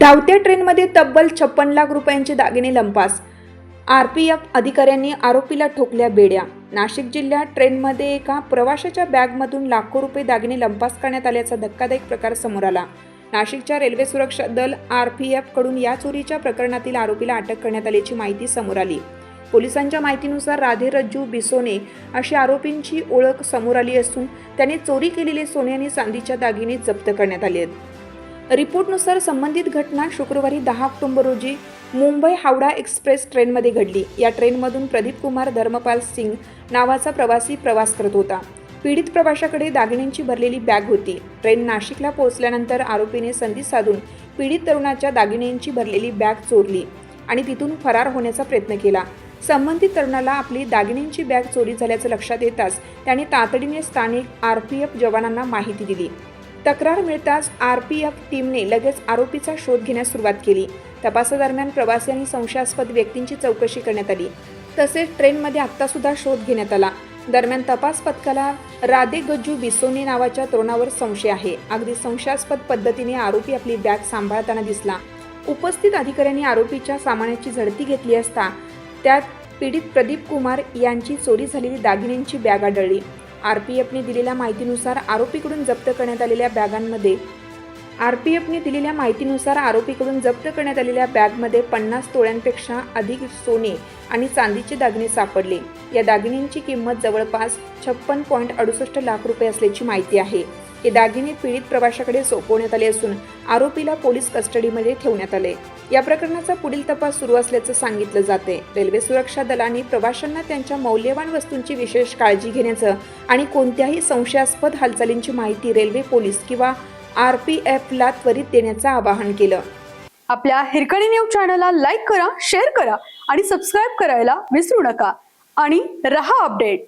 धावत्या ट्रेनमध्ये तब्बल छप्पन लाख रुपयांचे दागिने लंपास. आर पी एफ अधिकाऱ्यांनी आरोपीला ठोकल्या बेड्या. नाशिक जिल्ह्यात ट्रेनमध्ये एका प्रवाशाच्या बॅगमधून लाखो रुपये दागिने लंपास करण्यात आल्याचा धक्कादायक प्रकार समोर आला. नाशिकच्या रेल्वे सुरक्षा दल आर पी कडून या चोरीच्या प्रकरणातील आरोपीला अटक करण्यात आल्याची माहिती समोर आली. पोलिसांच्या माहितीनुसार राधे रज्जू बिसोने अशी आरोपींची ओळख समोर आली असून त्याने चोरी केलेले सोने आणि चांदीच्या दागिने जप्त करण्यात आले आहेत. रिपोर्टनुसार संबंधित घटना शुक्रवारी दहा ऑक्टोबर रोजी मुंबई हावडा एक्सप्रेस ट्रेनमध्ये घडली. या ट्रेनमधून प्रदीप कुमार धर्मपाल सिंग नावाचा प्रवासी प्रवास करत होता. पीडित प्रवाशाकडे दागिन्यांची भरलेली बॅग होती. ट्रेन नाशिकला पोहोचल्यानंतर आरोपीने संधी साधून पीडित तरुणाच्या दागिन्यांची भरलेली बॅग चोरली आणि तिथून फरार होण्याचा प्रयत्न केला. संबंधित तरुणाला आपली दागिन्यांची बॅग चोरी झाल्याचं लक्षात येताच त्याने तातडीने स्थानिक आर पी एफ जवानांना माहिती दिली. तक्रार मिळताच आर पी एफ टीमने लगेच आरोपीचा शोध घेण्यास सुरुवात केली. तपासादरम्यान प्रवासी आणि संशयास्पद व्यक्तींची चौकशी करण्यात आली. तसेच ट्रेनमध्ये आत्तासुद्धा शोध घेण्यात आला. दरम्यान तपास पथकाला राधे गज्जू बिसोनी नावाच्या तरुणावर संशय आहे. अगदी संशयास्पद पद्धतीने आरोपी आपली बॅग सांभाळताना दिसला. उपस्थित अधिकाऱ्यांनी आरोपीच्या सामानाची झडती घेतली असता त्यात पीडित प्रदीप कुमार यांची चोरी झालेली दागिन्यांची बॅग आढळली. आर पी एफने दिलेल्या माहितीनुसार आरोपीकडून जप्त करण्यात आलेल्या बॅगांमध्ये आर पी एफने दिलेल्या माहितीनुसार आरोपीकडून जप्त करण्यात आलेल्या बॅगमध्ये पन्नास तोळ्यांपेक्षा अधिक सोने आणि चांदीचे दागिने सापडले. या दागिन्यांची किंमत जवळपास छप्पन पॉईंट अडुसष्ट लाख रुपये असल्याची माहिती आहे. हे दागिने पीडित प्रवाशाकडे सोपवण्यात आले असून आरोपीला पोलीस कस्टडीमध्ये ठेवण्यात आले. या प्रकरणाचा पुढील तपास सुरू असल्याचं सांगितलं जाते. रेल्वे सुरक्षा दलाने प्रवाशांना त्यांच्या मौल्यवान वस्तूंची विशेष काळजी घेण्याचं आणि कोणत्याही संशयास्पद हालचालींची माहिती रेल्वे पोलीस किंवा आर पी एफला त्वरित देण्याचं आवाहन केलं. आपल्या हिरकणी न्यूज चॅनलला लाईक करा शेअर करा आणि सबस्क्राईब करायला विसरू नका. आणि रहा अपडेट.